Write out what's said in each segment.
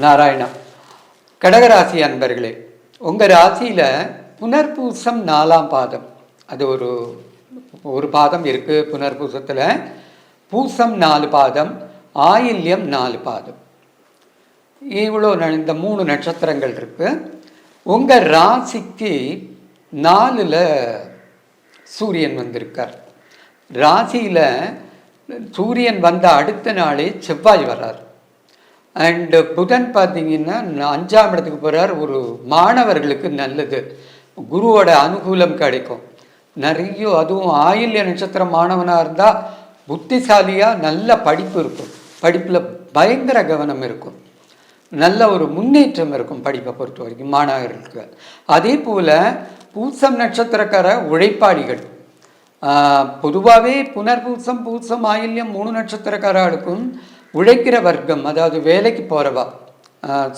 நாராயணா கடகராசி அன்பர்களே உங்கள் ராசியில் புனர்பூசம் நாலாம் பாதம். அது ஒரு ஒரு பாதம் இருக்குது புனர்பூசத்தில். பூசம் நாலு பாதம் ஆயில்யம் நாலு பாதம். இவ்வளோ இந்த மூணு நட்சத்திரங்கள் இருக்குது உங்கள் ராசிக்கு நாலில் சூரியன் வந்திருக்கார். ராசியில் சூரியன் வந்த அடுத்த நாளே செவ்வாய் வர்றார். அண்டு புதன் பார்த்தீங்கன்னா அஞ்சாம் இடத்துக்கு போகிறார் ஒரு மாணவர்களுக்கு நல்லது. குருவோட அனுகூலம் கிடைக்கும். நிறைய அதுவும் ஆயில்ய நட்சத்திரம் மாணவனாக இருந்தால் புத்திசாலியாக நல்ல படிப்பு இருக்கும். படிப்பில் பயங்கர கவனம் இருக்கும். நல்ல ஒரு முன்னேற்றம் இருக்கும் படிப்பை பொறுத்த வரைக்கும் மாணவர்களுக்கு. அதே போல் பூசம் நட்சத்திரக்கார உழைப்பாளிகள். பொதுவாகவே புனர்பூசம் பூசம் ஆயில்யம் மூணு நட்சத்திரக்காரர்களுக்கும் உழைக்கிற வர்க்கம் அதாவது வேலைக்கு போகிறவா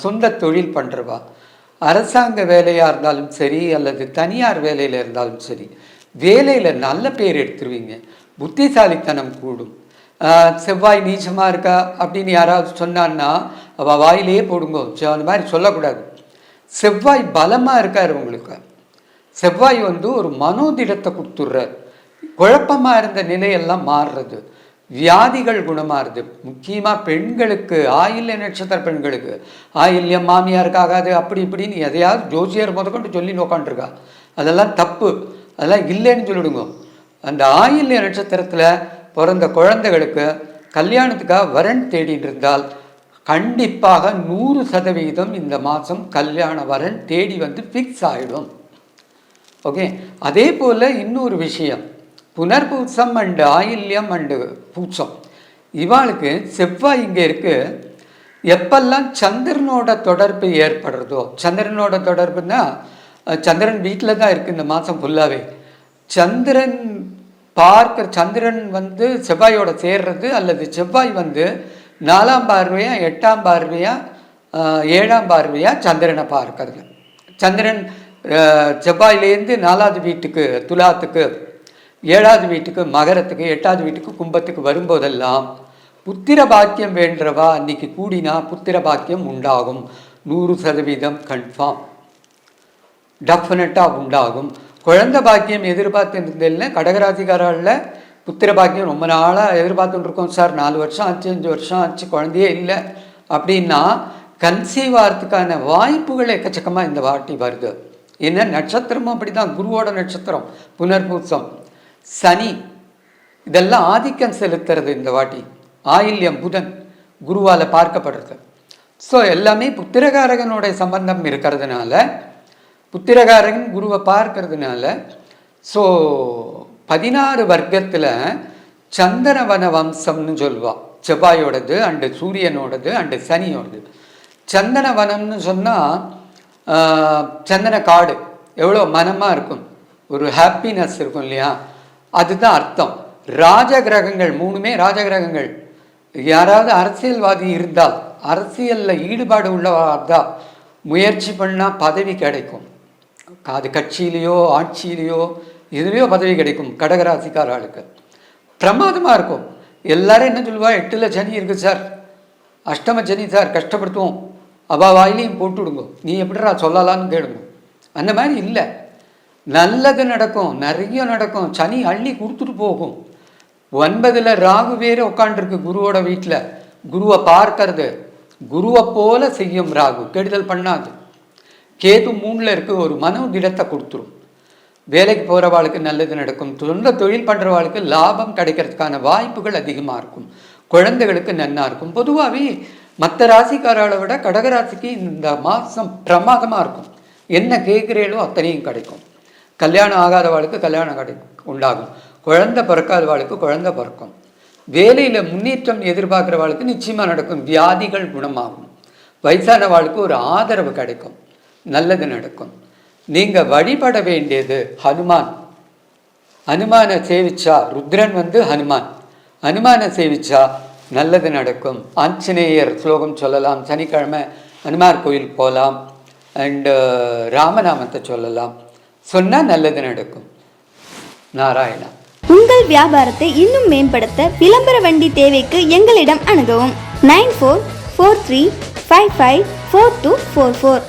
சொந்த தொழில் பண்ணுறவா அரசாங்க வேலையாக இருந்தாலும் சரி அல்லது தனியார் வேலையில் இருந்தாலும் சரி வேலையில் நல்ல பேர் எடுத்துருவீங்க. புத்திசாலித்தனம் கூடும். செவ்வாய் நீச்சமாக இருக்கா அப்படின்னு யாராவது சொன்னான்னா அவள் வாயிலேயே போடுங்கோ அந்த மாதிரி சொல்லக்கூடாது. செவ்வாய் பலமாக இருக்கார் உங்களுக்கு. செவ்வாய் வந்து ஒரு மனோதிடத்தை கொடுத்துட்றார். குழப்பமாக இருந்த நிலையெல்லாம் மாறுறது. வியாதிகள் குணமாறுது. முக்கியமாக பெண்களுக்கு ஆயில்ய நட்சத்திர பெண்களுக்கு. ஆயில்யம் மாமியாருக்கு ஆகாது அப்படி இப்படின்னு எதையாவது ஜோசியர் முதற்கொண்டு சொல்லி உக்காண்டிருக்கா அதெல்லாம் தப்பு. அதெல்லாம் இல்லைன்னு சொல்லிடுங்க. அந்த ஆயில்ய நட்சத்திரத்தில் பிறந்த குழந்தைகளுக்கு கல்யாணத்துக்காக வரன் தேடிட்டு இருந்தால் கண்டிப்பாக நூறு சதவீதம் இந்த மாதம் கல்யாண வரன் தேடி வந்து ஃபிக்ஸ் ஆகிடும் ஓகே அதே போல் இன்னொரு விஷயம். புனர்பூசம் அண்டு ஆயில்யம் அண்டு பூசம். இவாளுக்கு செவ்வாய் இங்கே இருக்கு. எப்பெல்லாம் சந்திரனோட தொடர்பு ஏற்படுறதோ சந்திரனோட தொடர்புனா சந்திரன் வீட்டில் தான் இருக்குது இந்த மாதம் ஃபுல்லாகவே சந்திரன் பார்க்க சந்திரன் வந்து செவ்வாயோட சேர்றது அல்லது செவ்வாய் வந்து நாலாம் பார்வையாக எட்டாம் பார்வையாக ஏழாம் பார்வையாக சந்திரனை பார்க்கறது. சந்திரன் செவ்வாயிலேருந்து நாலாவது வீட்டுக்கு துலாத்துக்கு ஏழாவது வீட்டுக்கு மகரத்துக்கு எட்டாவது வீட்டுக்கு கும்பத்துக்கு வரும்போதெல்லாம் புத்திர பாக்கியம் வேண்டவா? அன்னைக்கு கூடினா புத்திர பாக்கியம் உண்டாகும். நூறு சதவீதம் கன்ஃபார்ம் டெஃபினட்டாக உண்டாகும். குழந்தை பாக்கியம் எதிர்பார்த்துருந்தில்ல கடகராசிக்காரில் புத்திர பாக்கியம் ரொம்ப நாளாக எதிர்பார்த்துட்டுருக்கோம் சார். நாலு வருஷம் ஆச்சு அஞ்சு வருஷம் ஆச்சு குழந்தையே இல்லை. அப்படின்னா கன்சீவ் ஆகிறதுக்கான வாய்ப்புகள் எக்கச்சக்கமாக இந்த வாட்டி வருது. என்ன? நட்சத்திரமும் அப்படி தான் குருவோட நட்சத்திரம் புனர்பூசம். சனி. இதெல்லாம் ஆதிக்கம் செலுத்துறது இந்த வாட்டி. ஆயில்யம் புதன் குருவால் பார்க்கப்படுறது. ஸோ எல்லாமே புத்திரகாரகனுடைய சம்பந்தம் இருக்கிறதுனால புத்திரகாரகன் குருவை பார்க்கறதுனால ஸோ பதினாறு வர்க்கத்தில் சந்தனவன வம்சம்னு சொல்லுவாள் செவ்வாயோடது அண்டு சூரியனோடது அண்டு சனியோடது. சந்தனவனம்னு சொன்னால் சந்தன காடு. எவ்வளோ மனமாக இருக்கும். ஒரு ஹாப்பினஸ் இருக்கும் இல்லையா? அதுதான் அர்த்தம். ராஜ கிரகங்கள் மூணுமே ராஜகிரகங்கள். யாராவது அரசியல்வாதி இருந்தால் அரசியலில் ஈடுபாடு உள்ளவா இருந்தால் முயற்சி பண்ணால் பதவி கிடைக்கும். அது கட்சியிலையோ ஆட்சியிலையோ எதுலேயோ பதவி கிடைக்கும் கடகராசிக்கார ஆளுக்கு. பிரமாதமாக இருக்கும். எல்லாரும் என்ன சொல்லுவா? எட்டில் சனி இருக்குது சார். அஷ்டம சனி சார் கஷ்டப்படுத்துவோம். அவள் வாயிலையும் போட்டு விடுங்க. நீ எப்படிடா சொல்லலாம்னு கேளுங்க. அந்த மாதிரி இல்லை. நல்லது நடக்கும் நிறைய நடக்கும். சனி அள்ளி கொடுத்துட்டு போகும். ஒன்பதில் ராகு வேறு உட்காண்டிருக்கு குருவோட வீட்டில் குருவை பார்க்கறது. குருவை போல செய்யும் ராகு. கெடுதல் பண்ணாது. கேது மூணில் இருக்க ஒரு மனோ திடத்தை கொடுத்துரும். வேலைக்கு போகிறவாளுக்கு நல்லது நடக்கும். சொந்த தொழில் பண்ணுறவாளுக்கு லாபம் கிடைக்கிறதுக்கான வாய்ப்புகள் அதிகமாக இருக்கும். குழந்தைகளுக்கு நன்னா இருக்கும். பொதுவாகவே மற்ற ராசிக்காரால விட கடகராசிக்கு இந்த மாதம் பிரமாதமாக இருக்கும். என்ன கேட்குறீங்களோ அத்தனையும் கிடைக்கும். கல்யாணம் ஆகாதவாளுக்கு கல்யாணம் கிடை உண்டாகும். குழந்தை பிறக்காதவாளுக்கு குழந்தை பிறக்கும். வேலையில் முன்னேற்றம் எதிர்பார்க்குறவாளுக்கு நிச்சயமாக நடக்கும். வியாதிகள் குணமாகும். வயசானவாளுக்கு ஒரு ஆதரவு கிடைக்கும். நல்லது நடக்கும். நீங்கள் வழிபட வேண்டியது ஹனுமான். ஹனுமானை சேவிச்சா ருத்ரன் வந்து ஹனுமான். ஹனுமானை சேவிச்சா நல்லது நடக்கும். ஆஞ்சநேயர் ஸ்லோகம் சொல்லலாம். சனிக்கிழமை ஹனுமார் கோயில் போகலாம் அண்டு ராமநாமத்தை சொல்லலாம். சொன்னால் நல்லது நடக்கும். நாராயணா. உங்கள் வியாபாரத்தை இன்னும் மேம்படுத்த விளம்பர வண்டி தேவைக்கு எங்களிடம் அணுகவும். Nine four four three five five four two four four.